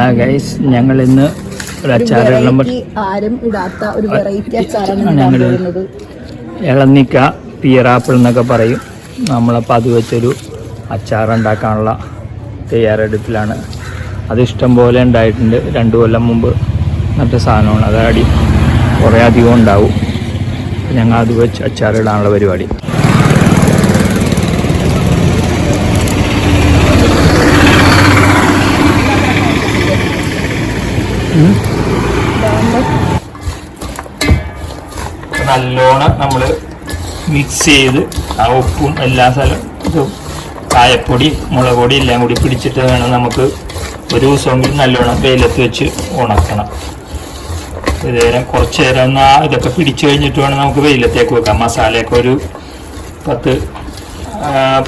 ആ ഗൈസ് ഞങ്ങൾ ഇന്ന് ഒരു അച്ചാർ നമ്പർ വെറൈറ്റി ആരും ഇടാത്ത ഒരു വെറൈറ്റി അച്ചാറാണ് കൊണ്ടുവരുന്നത് ഇളന്നിക്ക പിയറാപ്പിൾ എന്നൊക്കെ പറയും. നമ്മളപ്പോൾ അത് വെച്ചൊരു അച്ചാർ ഉണ്ടാക്കാനുള്ള തയ്യാറെടുപ്പിലാണ്. അത് ഇഷ്ടം പോലെ ഉണ്ടായിട്ടുണ്ട്. രണ്ട് കൊല്ലം മുമ്പ് മറ്റേ സാധനമാണ്. അത് അടി കുറേ അധികം ഉണ്ടാവും. ഞങ്ങൾ അത് വെച്ച് അച്ചാറിടാനുള്ള പരിപാടി. നല്ലോണം നമ്മൾ മിക്സ് ചെയ്ത് ആ ഉപ്പും എല്ലാ സ്ഥലം ഇതും കായപ്പൊടി മുളക് പൊടി എല്ലാം കൂടി പിടിച്ചിട്ട് വേണം നമുക്ക് ഒരു ദിവസമെങ്കിലും നല്ലോണം വെയിലത്ത് വെച്ച് ഉണക്കണം. ഇത് നേരം കുറച്ച് നേരം ഒന്ന് ആ ഇതൊക്കെ പിടിച്ചു കഴിഞ്ഞിട്ട് വേണം നമുക്ക് വെയിലത്തേക്ക് വെക്കാം. മസാലയൊക്കെ ഒരു പത്ത്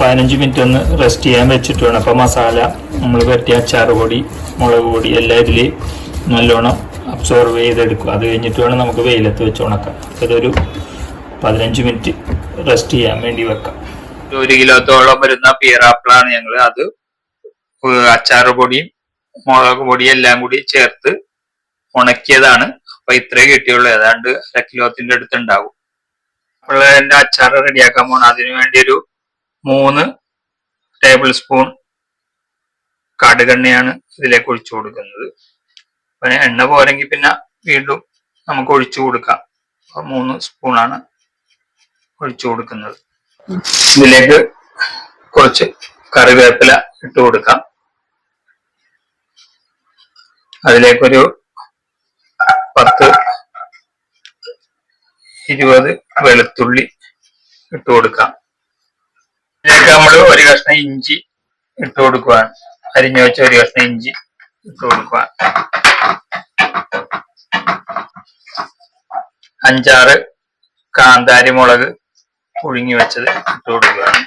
പതിനഞ്ച് മിനിറ്റ് ഒന്ന് റെസ്റ്റ് ചെയ്യാൻ വെച്ചിട്ട് വേണം. അപ്പോൾ മസാല നമ്മൾ പറ്റിയ അച്ചാറ് പൊടി മുളക് പൊടി എല്ലാം ഇതിൽ നല്ലോണം അബ്സോർവ് ചെയ്തെടുക്കും അത് കഴിഞ്ഞിട്ട് വേണം നമുക്ക് വെയിലത്ത് വെച്ച് ഉണക്കാം. ഇതൊരു പതിനഞ്ച് മിനിറ്റ് റെസ്റ്റ് ചെയ്യാൻ വേണ്ടി വെക്കാം. ഒരു കിലോത്തോളം വരുന്ന പിയറാപ്പിളാണ് ഞങ്ങൾ അത് അച്ചാറ് പൊടിയും മുളക് പൊടിയും എല്ലാം കൂടി ചേർത്ത് ഉണക്കിയതാണ്. അപ്പൊ ഇത്രേ കിട്ടിയുള്ളൂ. ഏതാണ്ട് അര കിലോത്തിന്റെ അടുത്ത് ഉണ്ടാവും എന്റെ അച്ചാർ റെഡിയാക്കാൻ പോണ. അതിനു വേണ്ടി ഒരു മൂന്ന് ടേബിൾ സ്പൂൺ കടുകെണ്ണയാണ് ഇതിലേക്ക് ഒഴിച്ചു കൊടുക്കുന്നത്. അപ്പൊ എണ്ണ പോരെങ്കിൽ പിന്നെ വീണ്ടും നമുക്ക് ഒഴിച്ചു കൊടുക്കാം. മൂന്ന് സ്പൂണാണ് ഒഴിച്ചു കൊടുക്കുന്നത്. ഇതിലേക്ക് കുറച്ച് കറിവേപ്പില ഇട്ട് കൊടുക്കാം. അതിലേക്കൊരു പത്ത് ഇരുപത് വെളുത്തുള്ളി ഇട്ട് കൊടുക്കാം. ഇതിലേക്ക് നമ്മൾ ഒരു കഷ്ണം ഇഞ്ചി ഇട്ട് കൊടുക്കുവാൻ അരിഞ്ഞു വെച്ച ഒരു കഷ്ണം ഇഞ്ചി ഇട്ട് കൊടുക്കുവാൻ അഞ്ചാറ് കാന്താരി മുളക് പുഴുങ്ങി വെച്ചത് ഇട്ട് കൊടുക്കുകയാണ്.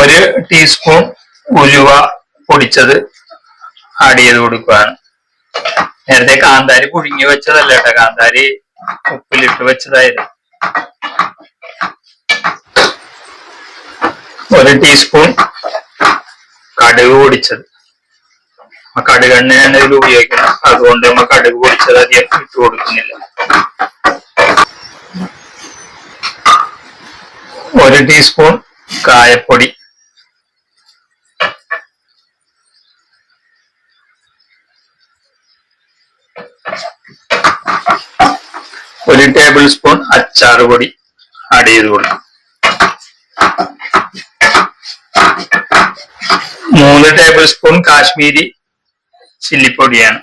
ഒരു ടീസ്പൂൺ ഉലുവ പൊടിച്ചത് ആഡ് ചെയ്ത് കൊടുക്കുകയാണ്. നേരത്തെ കാന്താരി പുഴുങ്ങി വെച്ചതല്ല കേട്ടോ കാന്താരി ഉപ്പിലിട്ട് വെച്ചതായിരുന്നു. ഒരു ടീസ്പൂൺ കടുക് പൊടിച്ചത്. കടുകെണ്ണയാണ് ഇതിൽ ഉപയോഗിക്കുന്നത് അതുകൊണ്ട് നമ്മൾ കടുക് പൊടിച്ചത് അധികം ഇട്ട് കൊടുക്കുന്നില്ല. ഒരു ടീസ്പൂൺ കായപ്പൊടി. ഒരു ടേബിൾ സ്പൂൺ അച്ചാർ പൊടി ആഡ് ചെയ്ത് കൊടുക്കും. മൂന്ന് ടേബിൾ സ്പൂൺ കാശ്മീരി ചില്ലിപ്പൊടിയാണ്.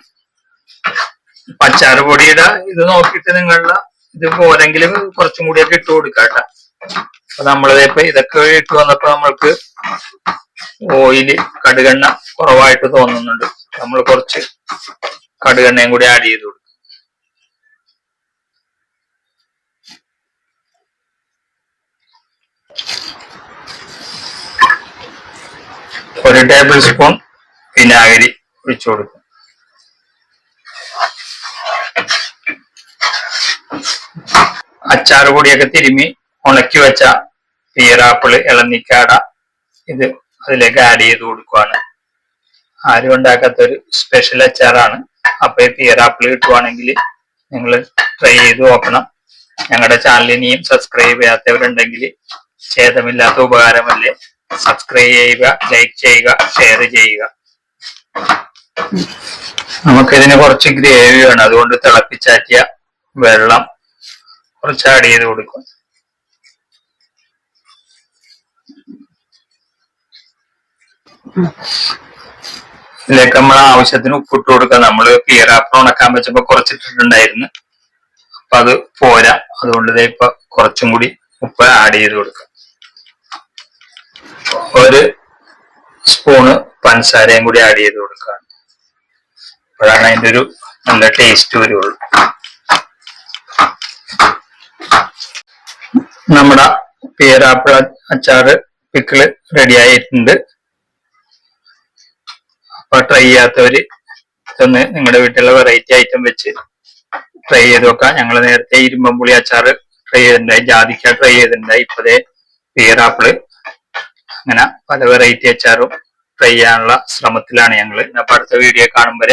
അച്ചാറ് പൊടിയുടെ ഇത് നോക്കിയിട്ട് നിങ്ങളുടെ ഇത് പോരെങ്കിലും കുറച്ചും കൂടിയൊക്കെ ഇട്ട് കൊടുക്കാം കേട്ടോ അപ്പൊ നമ്മളിത് ഇപ്പൊ ഇതൊക്കെ ഇട്ട് വന്നപ്പോ നമ്മൾക്ക് ഓയിൽ കടുകെണ്ണ കുറവായിട്ട് തോന്നുന്നുണ്ട്. നമ്മൾ കുറച്ച് കടുകെണ്ണയും കൂടി ആഡ് ചെയ്ത് കൊടുക്കും. ഒരു ടേബിൾ സ്പൂൺ വിനാഗിരി ഒഴിച്ചു കൊടുക്കും. അച്ചാറ് പൊടിയൊക്കെ തിരുമ്മി ഉണക്കി വെച്ച പീറാപ്പിൾ ഇളന്നിക്കാട ഇത് അതിലേക്ക് ആഡ് ചെയ്ത് കൊടുക്കുവാണ്. ആരും ഉണ്ടാക്കാത്ത ഒരു സ്പെഷ്യൽ അച്ചാറാണ്. അപ്പൊ ഈ പീറാപ്പിൾ കിട്ടുവാണെങ്കിൽ നിങ്ങൾ ട്രൈ ചെയ്ത് നോക്കണം. ഞങ്ങളുടെ ചാനലിനെയും സബ്സ്ക്രൈബ് ചെയ്യാത്തവരുണ്ടെങ്കിൽ ഛേദമില്ലാത്ത ഉപകാരമല്ലേ? സബ്സ്ക്രൈബ് ചെയ്യുക ലൈക്ക് ചെയ്യുക ഷെയർ ചെയ്യുക. നമുക്കിതിന് കുറച്ച് ഗ്രേവി വേണം. അതുകൊണ്ട് തിളപ്പിച്ചാറ്റിയ വെള്ളം കുറച്ച് ആഡ് ചെയ്ത് കൊടുക്കും. ഇതിലേക്ക് നമ്മൾ ആവശ്യത്തിന് ഉപ്പിട്ട് കൊടുക്കാം. നമ്മൾ പിയറാപ്പിൾ ഉണക്കാൻ വെച്ചപ്പോ കുറച്ചിട്ടിട്ടുണ്ടായിരുന്നു. അപ്പൊ അത് പോരാ. അതുകൊണ്ട് ഇപ്പൊ കുറച്ചും കൂടി ഉപ്പ് ആഡ് ചെയ്ത് കൊടുക്കാം. ഒരു സ്പൂണ് പഞ്ചസാരയും കൂടി ആഡ് ചെയ്ത് കൊടുക്കാം. അപ്പോഴാണ് അതിന്റെ ഒരു നല്ല ടേസ്റ്റ് വരുള്ളൂ. നമ്മുടെ പേരാപ്പിള അച്ചാറ് പിക്കിൾ റെഡി ആയിട്ടുണ്ട്. അപ്പൊ ട്രൈ ചെയ്യാത്തവര് ഇതൊന്ന് നിങ്ങളുടെ വീട്ടിലെ വെറൈറ്റി ഐറ്റം വെച്ച് ട്രൈ ചെയ്ത് നോക്കാം. ഞങ്ങൾ നേരത്തെ ഇരുമ്പമ്പുളി അച്ചാറ് ട്രൈ ചെയ്തിട്ടുണ്ടായി. ജാതിക്ക ട്രൈ ചെയ്തിട്ടുണ്ടായി. ഇപ്പതേ പേരാപ്പിൾ. അങ്ങനെ പല വെറൈറ്റി അച്ചാറും ട്രൈ ചെയ്യാനുള്ള ശ്രമത്തിലാണ് ഞങ്ങൾ അപ്പൊ അടുത്ത വീഡിയോ കാണുമ്പോൾ